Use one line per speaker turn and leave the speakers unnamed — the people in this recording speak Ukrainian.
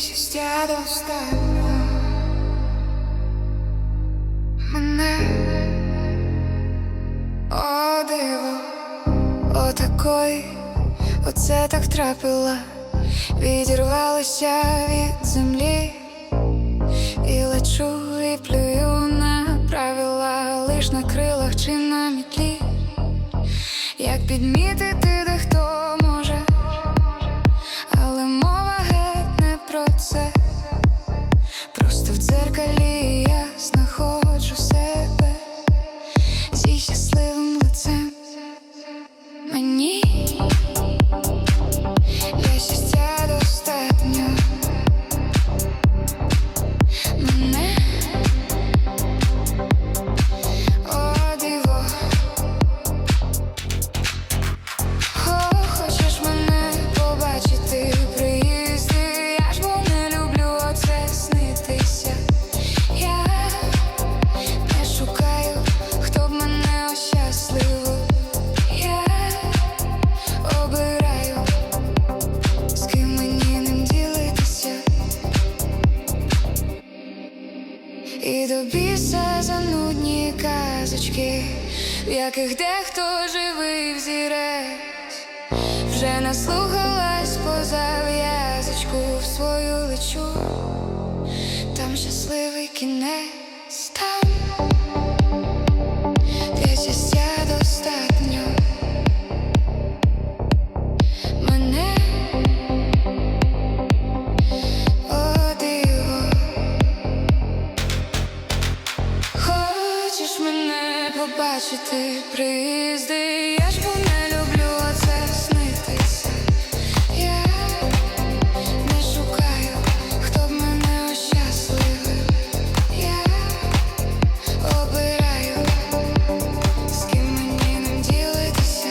щастя достатньо. Мене о диво, оце так трапила, відірвалася від землі. І лечу, і плюю на правила, лиш на крилах чи на мітлі. Як підмітити, І до біса занудні казочки, в яких дехто живий взірець, вже наслухалась поза в'язочку в свою лечу, там щасливий кінець, там наче ти приїзди, я ж бо не люблю оце снитися. Я не шукаю, хто б мене ощасливив. Я обираю, з ким мені ним ділитися.